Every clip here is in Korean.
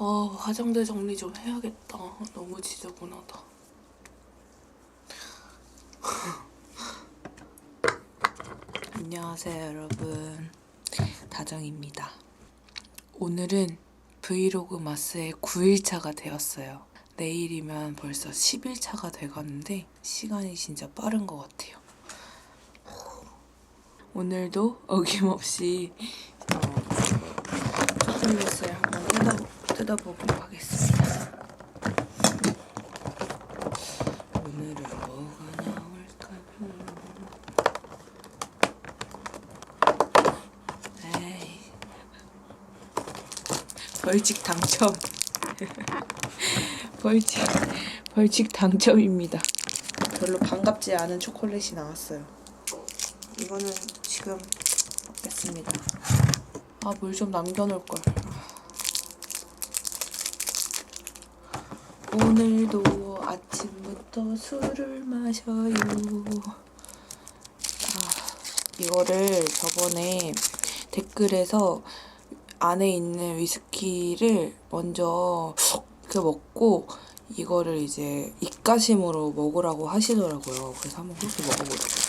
아, 화장대 정리 좀 해야겠다. 너무 지저분하다. 안녕하세요, 여러분. 다정입니다. 오늘은 브이로그 마스의 9일차가 되었어요. 내일이면 벌써 10일차가 돼가는데 시간이 진짜 빠른 것 같아요. 오늘도 어김없이 어, 초콜릿을 한번 뜯어, 뜯어보도록 하겠습니다. 오늘은 뭐가 나올까요? 에이. 벌칙 당첨. 벌칙, 벌칙 당첨입니다. 별로 반갑지 않은 초콜릿이 나왔어요. 이거는 지금 먹겠습니다. 아, 물 좀 남겨놓을 걸. 오늘도 아침부터 술을 마셔요. 아, 이거를 저번에 댓글에서 안에 있는 위스키를 먼저 이렇게 먹고 이거를 이제 입가심으로 먹으라고 하시더라고요. 그래서 한번 그렇게 먹어볼게요.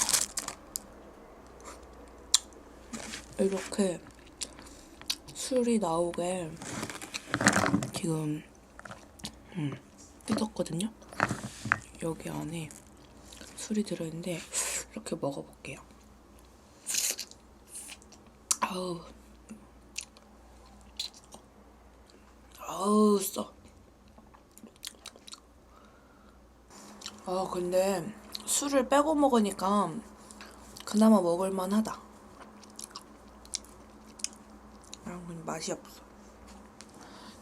이렇게 술이 나오게 지금 음, 뜯었거든요. 여기 안에 술이 들어있는데 이렇게 먹어볼게요. 아우 아우 써. 아 근데 술을 빼고 먹으니까 그나마 먹을만하다. 아 그냥 맛이 없어.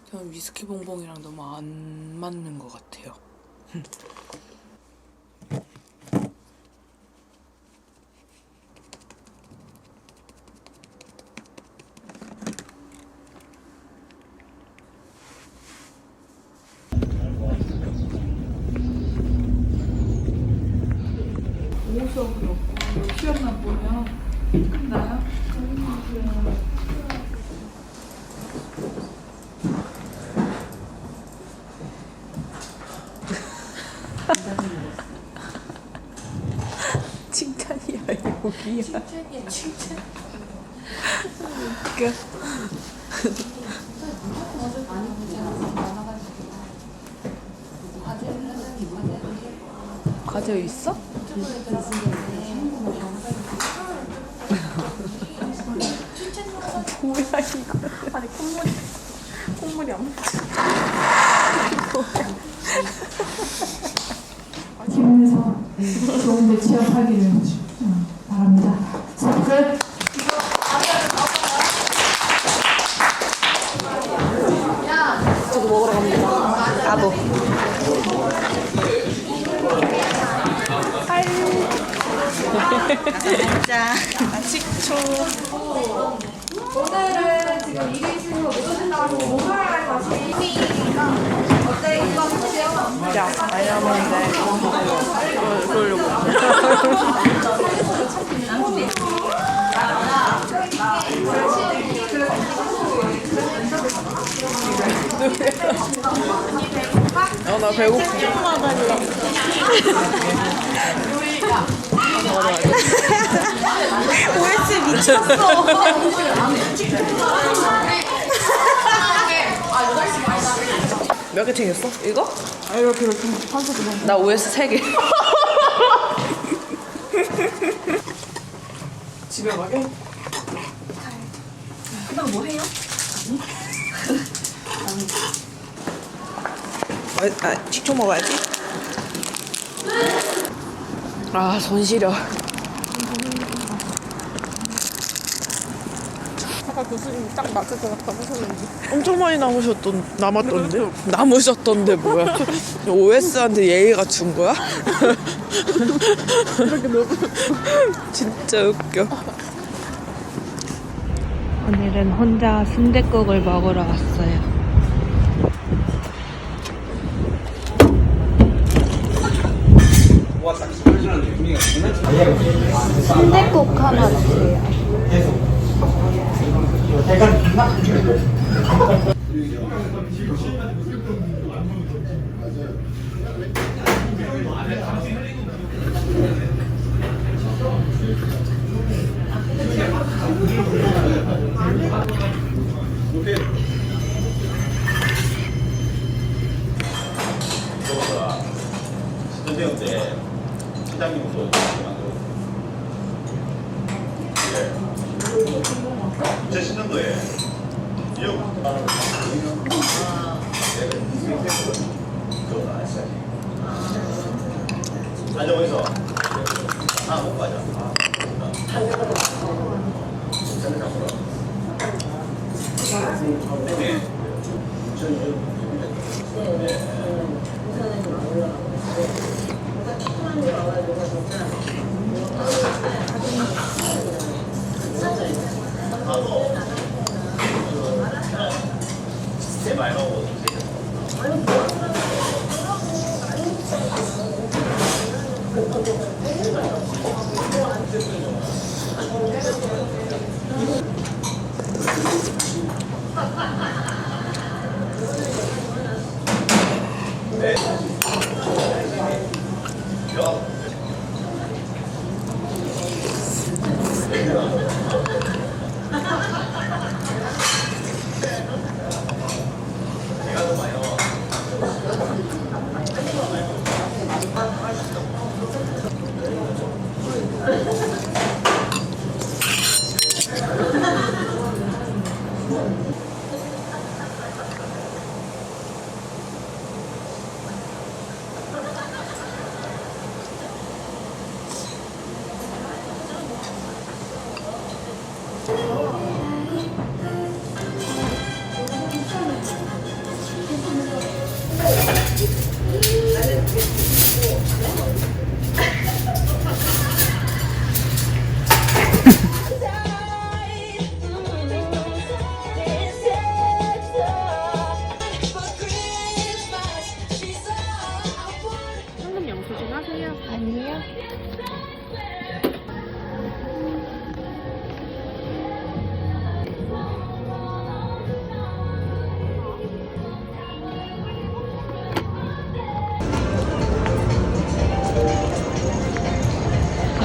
저는 위스키 봉봉이랑 너무 안 맞는 것 같아요. 칭찬이야 욕이야. 칭찬이야 칭찬. 과제 있어? 뭐야 이거? 아니 콧물이 콧물이 안 묻혀. 팀에서 좋은 데 취업하기를 음, 바랍니다. 자, 끝. 저도 먹으러 갑니다. 나도. 자, 식초. 오늘은 지금 일이 있으셔서 못 오신다고 목요일에 다시 미팅이니까 어때 이거 보세요. 야, 왜냐면 내 그러려고. 아, 나 배고파. OS 미쳤어. 몇 개 챙겼어? 이거? 아, 이렇게 이렇게 한소 두 번. 나 OS 3개. 집에 가게? 아, 아, 식초 먹어야지. 아, 손 시려. 아까 교수님이 딱 맞을 것 같아 하셨는지 엄청 많이 남으셨던, 남았던데? 남으셨던데, 뭐야. OS한테 예의가 준 거야? 진짜 웃겨. 오늘은 혼자 순댓국을 먹으러 왔어요. 순대국 하나 주세요. 선생님 때 시장님도. 예. 2010년도에 미국 안정에서 하나 먹고 가자. 네.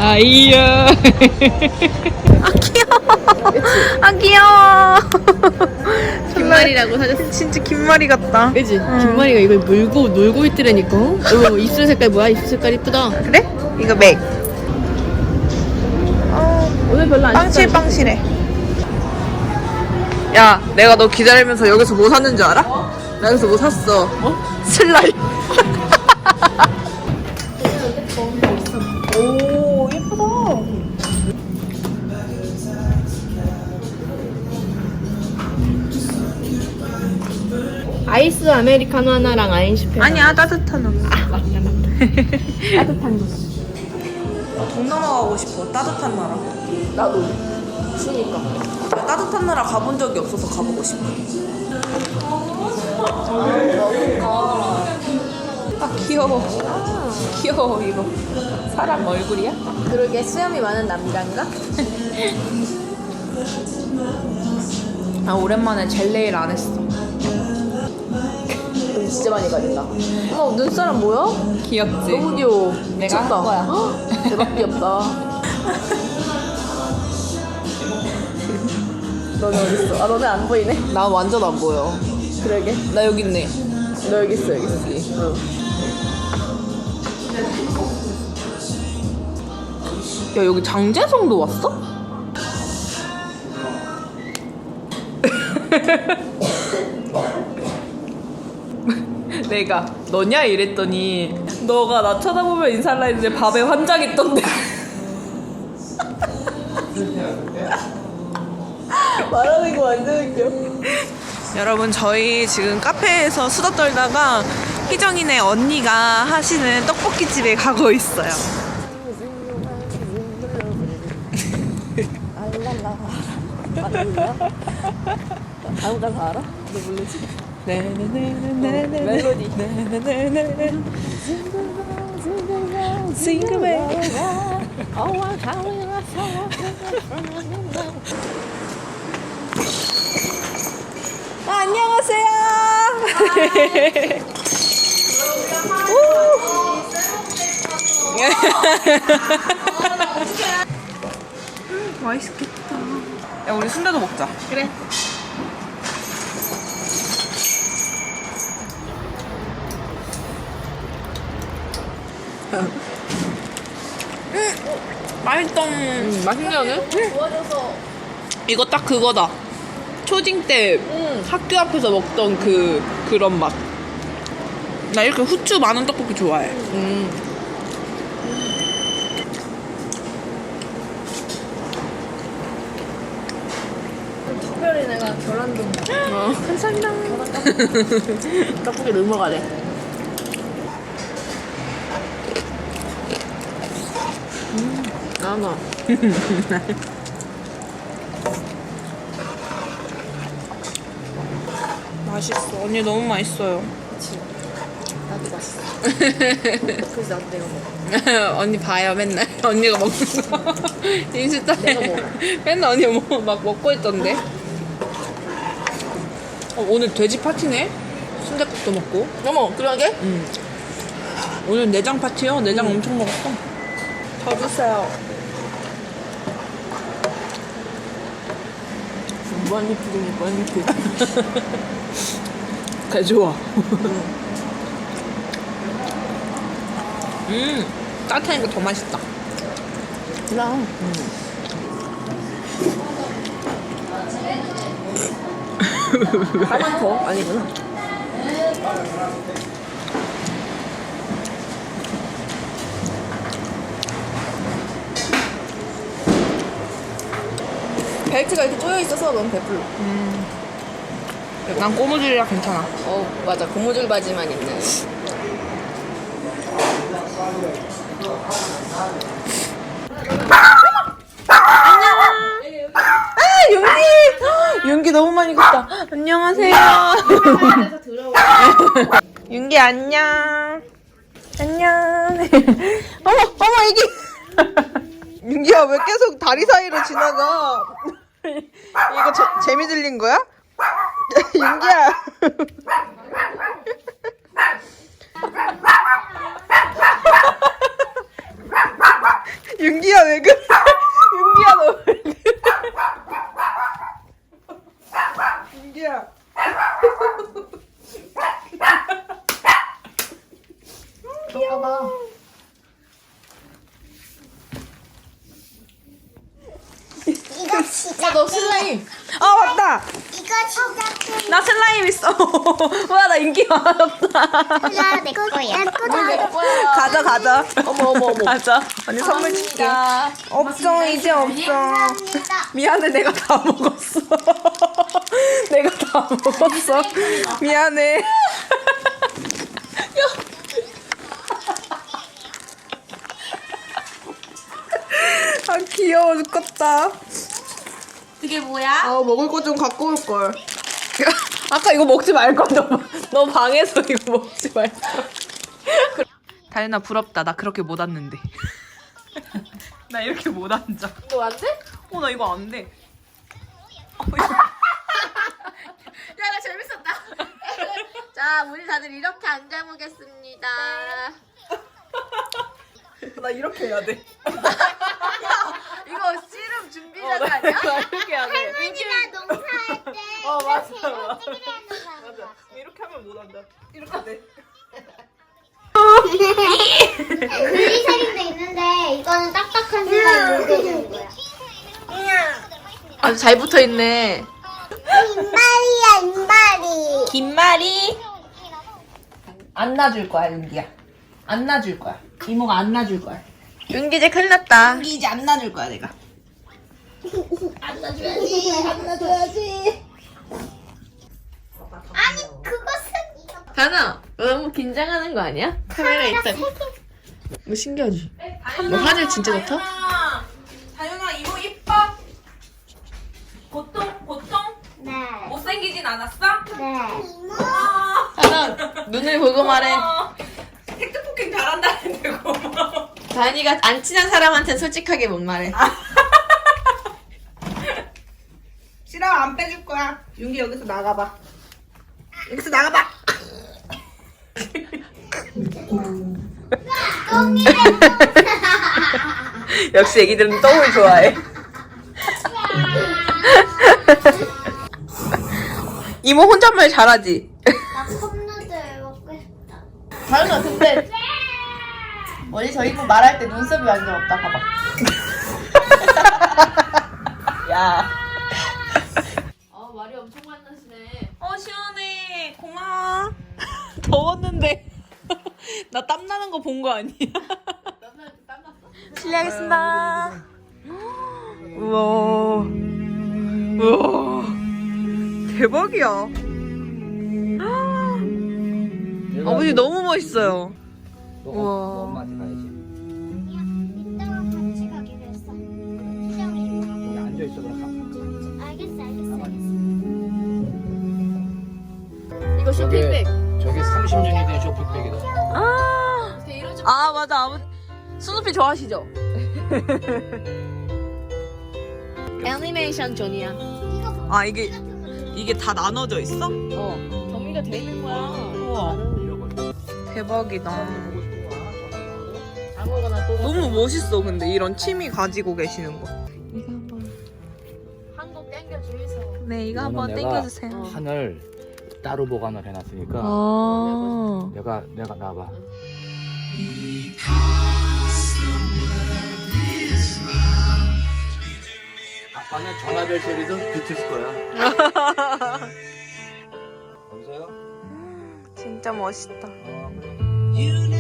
아 이야. 아 귀여워. 김말이라고 사줬어. 진짜 김말이 같다. 그지? 김말이가 이걸 물고 놀고 있더라니까. 어, 입술 색깔 뭐야? 입술 색깔 이쁘다. 그래? 이거 맥. 오늘 별로 안 빵실 빵실해. 야, 내가 너 기다리면서 여기서 뭐 샀는 줄 알아? 나 여기서 뭐 샀어. 어? 슬라임. 아메리카노 하나랑 아인슈페너. 아니야, 따뜻한 거. 아, 맞다, 맞다. 따뜻한 거. 동남아 가고 싶어. 따뜻한 나라. 나도. 추우니까. 나 따뜻한 나라 가본 적이 없어서 가보고 싶어. 아 귀여워. 귀여워 이거. 사람 얼굴이야? 그러게 수염이 많은 남자인가? 아 오랜만에 젤 네일 안 했어. 돈 진짜 많이 가진다. 어머, 눈사람 뭐야? 귀엽지? 너무 귀여워. 내가 한 미쳤다. 거야. 헉, 대박 귀엽다. 너네 어딨어? 아, 너네 안 보이네? 나 완전 안 보여. 그러게. 나 여기 있네. 너 여기 있어, 여기 있어. 응. 야 여기 장재성도 왔어? 내가 너냐 이랬더니 너가 나 쳐다보면 인사를 했는데 밥에 환장 있던데 말하는 거 완전 웃겨. 여러분 저희 지금 카페에서 수다 떨다가 희정이네 언니가 하시는 떡볶이 집에 가고 있어요. 아무나 다 알아? 너 모르지? 안녕하세요. 맛있겠다. 야, 우리 순대도 먹자. 그래. 맛있다. 음, 맛있네 오늘? 이거 딱 그거다. 초딩 때 학교 앞에서 먹던 그 그런 맛. 나 이렇게 후추 많은 떡볶이 좋아해. 특별히 내가 계란도 어. 감사합니다. 떡볶이 먹어 음, 아, 나. 맛있어. 언니 너무 맛있어요. 나도 맛있어. 그래서 나도 내가 먹어. 언니 봐요 맨날 언니가 먹는 거 인스타에 맨날 언니 뭐, 막 먹고 있던데 어, 오늘 돼지 파티네 순대국도 먹고 어머, 그러게? 오늘 내장 파티요 내장 엄청 먹었어 더 주세요 무한리 푸딩이 무한리 푸딩. 개 좋아 음 따뜻하니까 더 맛있다 그럼. 하나 더? 아니구나. 벨트가 이렇게 쪼여 있어서 너무 배불러. 난 꼬무줄이라 괜찮아 어, 맞아. 고무줄 바지만 입는. 윤기! 윤기 너무 많이 컸다. 안녕하세요. 윤기 안녕. 안녕. 어머, 어머, 이게. 윤기야, 왜 계속 다리 사이로 지나가? 이거 저, 재미 들린 거야? 윤기야. 윤기야, 왜 그래? 윤기야, 너 왜 그래? 윤기야. 너 슬라임. 아 맞다. 이거 진짜 나 슬라임 있어. 와 나 많았다. 크다 내 거야. 크다. 가져 가져. 어머, 어머, 어머. 가져. 언니 선물 줄게. 없어 이제 없어. 감사합니다. 미안해 내가 다 먹었어. 내가 다 먹었어. 미안해. 아 귀여워 죽겠다. 그게 뭐야? 아 먹을 거 좀 갖고 올 걸. 아까 이거 먹지 말 걸. 너, 너 방에서 이거 먹지 말 걸. 다현아 부럽다. 나 그렇게 못 앉는데. 나 이렇게 못 앉아. 너 안 돼? 어 나 이거 안 돼. 야, 나 재밌었다. 자, 우리 다들 이렇게 앉아보겠습니다. 나 이렇게 해야 돼. 이거 씨름 준비자가 아니야? 나 이렇게 해야 돼. 할머니가 농사할 때 어 맞아 이렇게 맞아. 거야? 맞아. 이렇게 하면 못 앉아. 이렇게 돼. 글리세린도 있는데 이거는 딱딱한 슬라임 녹여주는 거야. 아주 잘 붙어 있네. 인말이야 인말이. 김말이 안 놔줄 거야 윤기야. 안 놔줄 거야. 이모가 안 놔줄 거야. 윤기 이제 큰일 났다. 윤기 이제 안 놔줄 거야 내가. 아니 그것은 다나, 너 너무 긴장하는 거 아니야? 카메라 있다. 뭐 신기하지? 뭐 하늘 진짜 좋다? 다현아 이모 이뻐? 보통 보통 네. 못생기진 않았어? 네. 다나, 눈을 보고 말해. 텍트포킹 잘한다는데 고마워. 다현이가 안 친한 사람한테는 솔직하게 못 말해. 싫어 안 빼줄 거야. 윤기 여기서 나가봐. 엑스 나가봐. 역시 애기들은 똥을 좋아해. 이모 혼잣말 잘하지? 나 컵누들 먹고 싶다. 다현아 근데 원래 저희 부 말할 때 눈썹이 완전 없다 봐봐. 야. 아 말이 엄청 많으시네. 어 시원해. 고마워. 더웠는데 나 땀 나는 거 본 거 아니야? 실례하겠습니다. 우와. 우와. 대박이야. 아버지 너무 멋있어요. 우와. 엄마한테 가야지. 이따가 같이 가기로 했어. 시장이 여기 앉아 있어 그럼. 알겠어, 알겠어, 알겠어. 이거 쇼핑백. 30년이 된 쇼핑백이다. 아, 아 맞아 아버지. 스누피 좋아하시죠? 애니메이션 존이야. 이거 아 이게 이게 다 나눠져 있어? 어 정리가 돼 있는 거야. 우와. 대박이다. 아무거나 또 너무 멋있어 근데 이런 취미 가지고 계시는 거. 한국 땡겨 주이소. 네 이거 한번 내가 땡겨 주세요. 판을 따로 보관을 해놨으니까 아. 내가 내가 나봐. 아빠는 전화벨 소리도 비틀 거야. 여보세요? 진짜 멋있다. 진짜 멋